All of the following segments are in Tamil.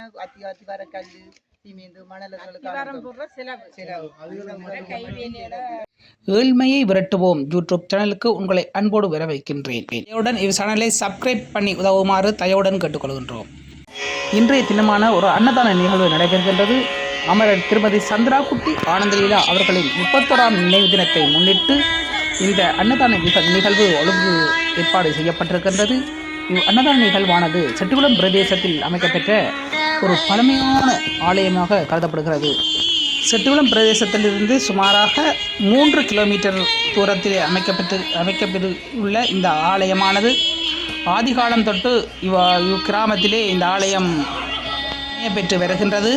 அத்தி அத்தி வர கைவேலியோட ஏழ்மையை விரட்டுவோம். யூடியூப் சேனலுக்கு உங்களை அன்போடு வரவேற்கின்றேன் தயவுடன் இவ் சேனலை சப்ஸ்கிரைப் பண்ணி உதவுமாறு தயவுடன் கேட்டுக்கொள்கின்றோம். இன்றைய தினமான ஒரு அன்னதான நிகழ்வு நடைபெறுகின்றது. அமரர் திருமதி சந்திரா குட்டி ஆனந்தலீலா அவர்களின் முப்பத்தோராம் நினைவு தினத்தை முன்னிட்டு இந்த அன்னதான நிகழ் நிகழ்வு ஒழுங்கு ஏற்பாடு செய்யப்பட்டிருக்கின்றது. இவ் அன்னதான நிகழ்வானது செட்டிகுளம் பிரதேசத்தில் அமைக்கப்பெற்ற ஒரு பழமையான ஆலயமாக கருதப்படுகிறது. செட்டிகுளம் பிரதேசத்திலிருந்து சுமாராக மூன்று கிலோமீட்டர் தூரத்தில் அமைக்கப்பட்டு அமைக்கப்பட்டு உள்ள இந்த ஆலயமானது ஆதிகாலம் தொட்டு இவ் இக்கிராமத்திலே இந்த ஆலயம் பெற்று வருகின்றது.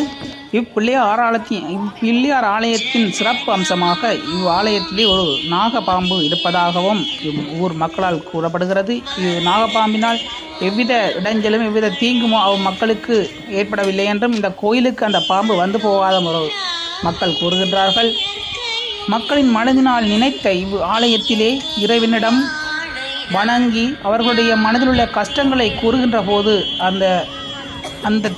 இப்பிள்ளையார் ஆலயத்தின் இப்பிள்ளையார் ஆலயத்தின் சிறப்பு அம்சமாக இவ் ஆலயத்திலே ஒரு நாகப்பாம்பு இருப்பதாகவும் இவ் ஊர் மக்களால் கூறப்படுகிறது. இவ் நாகப்பாம்பினால் எவ்வித இடைஞ்சலும் எவ்வித தீங்குமோ அவ் மக்களுக்கு ஏற்படவில்லை என்றும் இந்த கோயிலுக்கு அந்த பாம்பு வந்து போகாத ஒரு மக்கள் கூறுகின்றார்கள். மக்களின் மனதினால் நினைத்த இவ் ஆலயத்திலே இறைவனிடம் வணங்கி அவர்களுடைய மனதில் உள்ள கஷ்டங்களை கூறுகின்ற போது அந்த அந்த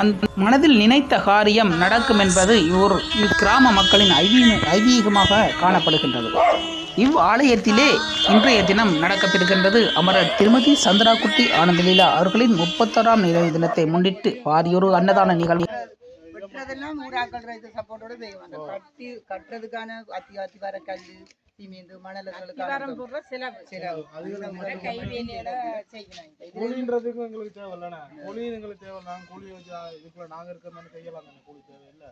அந்த மனதில் நினைத்த காரியம் நடக்கும் என்பது இவ்வொரு இக்கிராம மக்களின் ஐதீக ஐதீகமாக காணப்படுகின்றது. இவ் ஆலயத்திலே இன்றைய தினம் நடக்கப்பெறுகின்றது அமரர் திருமதி சந்திராகுட்டி ஆனந்தலீலா அவர்களின் முப்பத்தோராம் நினைவு தினத்தை முன்னிட்டு பாரியொரு அன்னதான நிகழ்வு. வெட்டுறதெல்லாம் ஊராக்கள் இது சப்போர்ட்டோட அந்த கட்டி கட்டுறதுக்கான அத்தி அத்தி வர கல்லு சிமெண்ட் செய்யணும். கூலின்றதுக்கும் எங்களுக்கு தேவையில்லண்ணே. கூலி எங்களுக்கு தேவை நாங்கள் கூலி வச்சு இதுக்குள்ள நாங்கள் இருக்கிறது கையெல்லாம் தானே கூலி தேவையில்லை.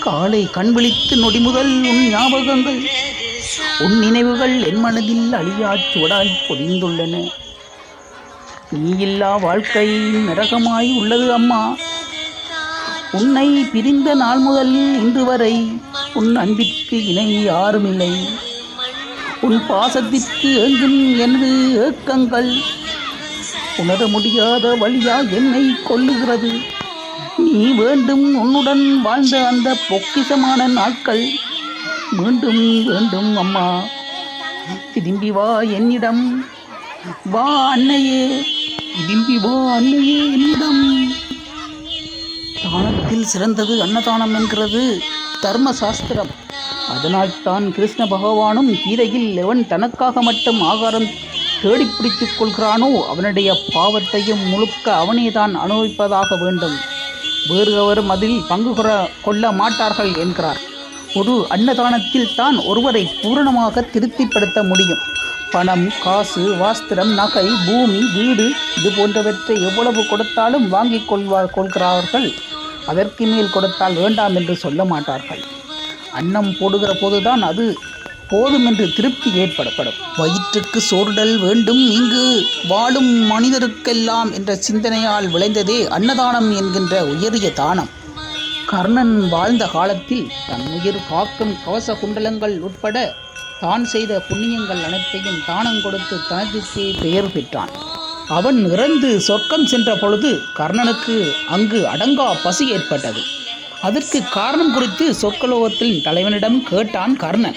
காலை கண் விழித்து நொடி முதல் உன் ஞாபகங்கள். உன் நினைவுகள் என் மனதில் அழியாச் சுவடாய் பொதிந்துள்ளன. நீ இல்லா வாழ்க்கை நரகமாய் உள்ளது அம்மா. உன்னை பிரிந்த நாள் முதல் இன்று வரை உன் அன்பிற்கு இணை யாருமில்லை. உன் பாசத்திற்கு எங்கும் எனது ஏக்கங்கள். உணர முடியாத வழியா என்னை கொல்லுகிறது. நீ வேண்டும் உன்னுடன் வாழ்ந்த அந்த பொக்கிஷமான நாட்கள். மீண்டும் வேண்டும் அம்மா திரும்பி வா என்னிடம். வா அன்னையே திரும்பி வா அன்னையே என்னிடம். தானத்தில் சிறந்தது அன்னதானம் என்கிறது தர்ம சாஸ்திரம் அதனால் தான் கிருஷ்ண பகவானும் கீதையில் எவன் தனக்காக மட்டும் ஆகாரம் தேடி பிடித்துக் கொள்கிறானோ அவனுடைய பாவத்தையும் முழுக்க அவனே தான் அனுபவிப்பதாக வேண்டும். வேறு எவரும் அதில் பங்கு கொற கொள்ள மாட்டார்கள் என்கிறார். ஒரு அன்னதானத்தில் தான் ஒருவரை பூரணமாக திருப்திப்படுத்த முடியும். பணம் காசு வாஸ்திரம் நகை பூமி வீடு இது போன்றவற்றை எவ்வளவு கொடுத்தாலும் வாங்கிக் கொள்வார் கொள்கிறார்கள். அதற்கு மேல் கொடுத்தால் வேண்டாம் என்று சொல்ல மாட்டார்கள். அன்னம் போடுகிற போதுதான் அது போதுமென்று திருப்தி ஏற்படப்படும். வயிற்றுக்கு சோறுடல் வேண்டும் இங்கு. வாழும் மனிதருக்கெல்லாம் என்ற சிந்தனையால் விளைந்ததே அன்னதானம் என்கின்ற உயரிய தானம். கர்ணன் வாழ்ந்த காலத்தில் தன் உயிர் காக்கும் கவச குண்டலங்கள் உட்பட தான் செய்த புண்ணியங்கள் அனைத்தையும் தானம் கொடுத்து தனதிற்கே பெயர் பெற்றான். அவன் இறந்து சொர்க்கம் சென்ற பொழுது கர்ணனுக்கு அங்கு அடங்கா பசி ஏற்பட்டது. அதற்கு காரணம் குறித்து சொர்க்கலோகத்தின் தலைவனிடம் கேட்டான் கர்ணன்.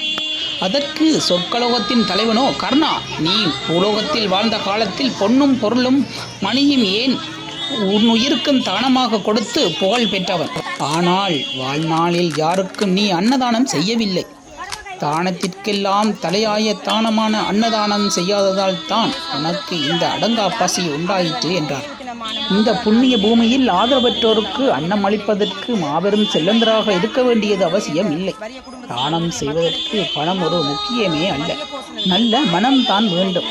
அதற்கு சொற்கலோகத்தின் தலைவனோ கர்ணா நீ பூலோகத்தில் வாழ்ந்த காலத்தில் பொன்னும் பொருளும் மணியும் ஏன் உன் உயிருக்கும் தானமாக கொடுத்து புகழ் பெற்றவர் ஆனால் வாழ்நாளில் யாருக்கும் நீ அன்னதானம் செய்யவில்லை. தானத்திற்கெல்லாம் தலையாய தானமான அன்னதானம் செய்யாததால் தான் உனக்கு இந்த அடங்கா பசி உண்டாயிற்று என்றார். இந்த புண்ணிய பூமியில் ஆதரவற்றோருக்கு அன்னம் அளிப்பதற்கு மாபெரும் செல்லந்தராக இருக்க வேண்டியது அவசியம் இல்லை. தானம் செய்வதற்கு பணம் ஒரு முக்கியமே அல்ல. நல்ல மனம் தான் வேண்டும்.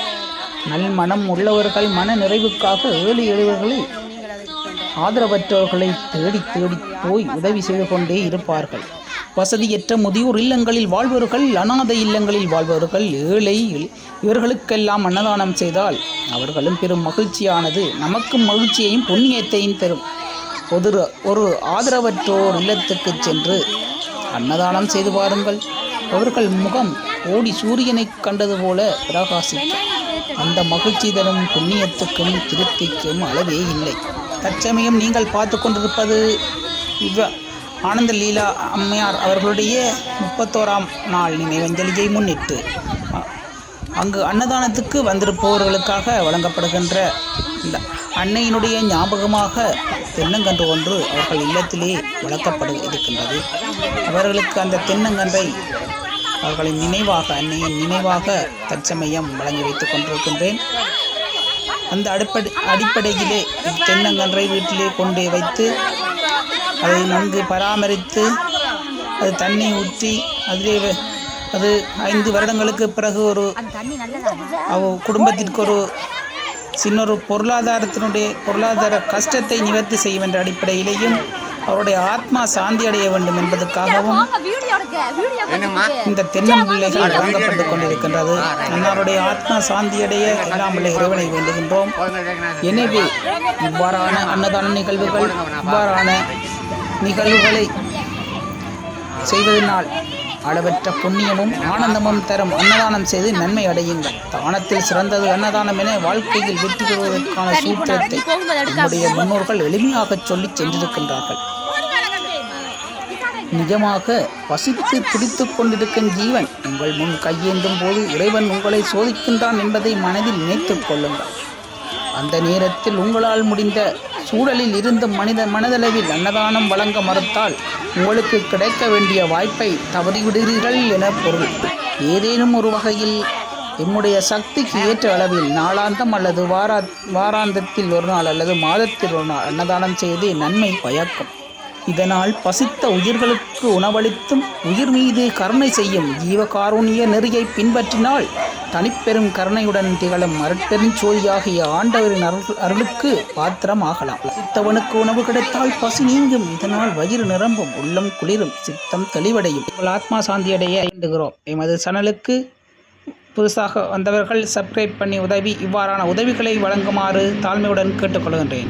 நல் மனம் உள்ளவர்கள் மன நிறைவுக்காக ஏழு எழுவர்களை ஆதரவற்றவர்களை தேடி தேடி போய் உதவி செய்து கொண்டே இருப்பார்கள். வசதியற்ற முதியோர் இல்லங்களில் வாழ்பவர்கள் அனாதை இல்லங்களில் வாழ்பவர்கள் ஏழை இவர்களுக்கெல்லாம் அன்னதானம் செய்தால் அவர்களும் பெரும் மகிழ்ச்சியானது. நமக்கும் மகிழ்ச்சியையும் புண்ணியத்தையும் தரும். ஒரு ஒரு ஆதரவற்றோர் இல்லத்துக்கு சென்று அன்னதானம் செய்து பாருங்கள். அவர்கள் முகம் ஓடி சூரியனை கண்டது போல பிரகாசிக்கும். அந்த மகிழ்ச்சி தரும் புண்ணியத்துக்கும் திருப்திக்கும் அளவே இல்லை. தற்சமயம் நீங்கள் பார்த்து கொண்டிருப்பது இவ ஆனந்த லீலா அம்மையார் அவர்களுடைய முப்பத்தோராம் நாள் நினைவஞ்சலியை முன்னிட்டு அங்கு அன்னதானத்துக்கு வந்திருப்பவர்களுக்காக வழங்கப்படுகின்ற இந்த அன்னையினுடைய ஞாபகமாக தென்னங்கன்று ஒன்று அவர்கள் இல்லத்திலே வளர்க்கப்படு இருக்கின்றது. அவர்களுக்கு அந்த தென்னங்கன்றை அவர்களின் நினைவாக அன்னையின் நினைவாக தற்சமயம் வழங்கி வைத்துக் கொண்டிருக்கின்றேன். அந்த அடிப்படை அடிப்படையிலே தென்னங்கன்றை வீட்டிலே கொண்டு வைத்து அதை நன்கு பராமரித்து அது தண்ணி ஊற்றி அதிலே அது ஐந்து வருடங்களுக்கு பிறகு ஒரு அவ குடும்பத்திற்கு ஒரு சின்ன ஒரு பொருளாதாரத்தினுடைய பொருளாதார கஷ்டத்தை நிவர்த்தி செய்யும் என்ற அடிப்படையிலேயும் அவருடைய ஆத்மா சாந்தி அடைய வேண்டும் என்பதற்காகவும் இந்த தென்னம் பிள்ளைகள் வழங்கப்பட்டு கொண்டிருக்கின்றது. அன்னாருடைய ஆத்மா சாந்தி அடைய எல்லாம் உள்ள இறைவனை வேண்டுகின்றோம். எனவே இவ்வாறான அன்னதான நிகழ்வுகள் இவ்வாறான நிகழ்வுகளை செய்வதனால் அளவற்ற புண்ணியமும் ஆனந்தமும் தரும். அன்னதானம் செய்து நன்மை அடையுங்கள். தானத்தில் சிறந்தது அன்னதானம் என வாழ்க்கையில் வெற்றி பெறுவதற்கான சூத்திரத்தை நம்முடைய முன்னோர்கள் எளிமையாகச் சொல்லிச் சென்றிருக்கின்றார்கள். நிஜமாக பசித்து துடித்துக் கொண்டிருக்கும் ஜீவன் உங்கள் முன் கையேந்தும் போது இறைவன் உங்களை சோதிக்கின்றான் என்பதை மனதில் நினைத்துக் கொள்ளுங்கள். அந்த நேரத்தில் உங்களால் முடிந்த சூழலில் இருந்து மனித மனதளவில் அன்னதானம் வழங்க மறுத்தால் உங்களுக்கு கிடைக்க வேண்டிய வாய்ப்பை தவறிவிடுகிறீர்கள் என பொருள். ஏதேனும் ஒரு வகையில் எம்முடைய சக்திக்கு ஏற்ற அளவில் நாளாந்தம் அல்லது வாரா வாராந்தத்தில் ஒரு நாள் அல்லது மாதத்தில் ஒரு நாள் அன்னதானம் செய்து நன்மை பயக்கும். இதனால் பசித்த உயிர்களுக்கு உணவளித்தும் உயிர் மீது கருணை செய்யும் ஜீவகாருண்ய நெறியை பின்பற்றினால் தனிப்பெரும் கருணையுடன் திகழும் அருட்பெருஞ்சோதியாகிய ஆண்டவரின் அருள் அருளுக்கு பாத்திரம் ஆகலாம் சித்தவனுக்கு உணவு கிடைத்தால் பசி நீங்கும். இதனால் வயிறு நிரம்பும். உள்ளம் குளிரும். சித்தம் தெளிவடையும். உங்கள் ஆத்மா சாந்தியடைய வேண்டுகிறோம் எமது சேனலுக்கு புதுசாக வந்தவர்கள் சப்ஸ்கிரைப் பண்ணி உதவி இவ்வாறான உதவிகளை வழங்குமாறு தாழ்மையுடன் கேட்டுக்கொள்கின்றேன்.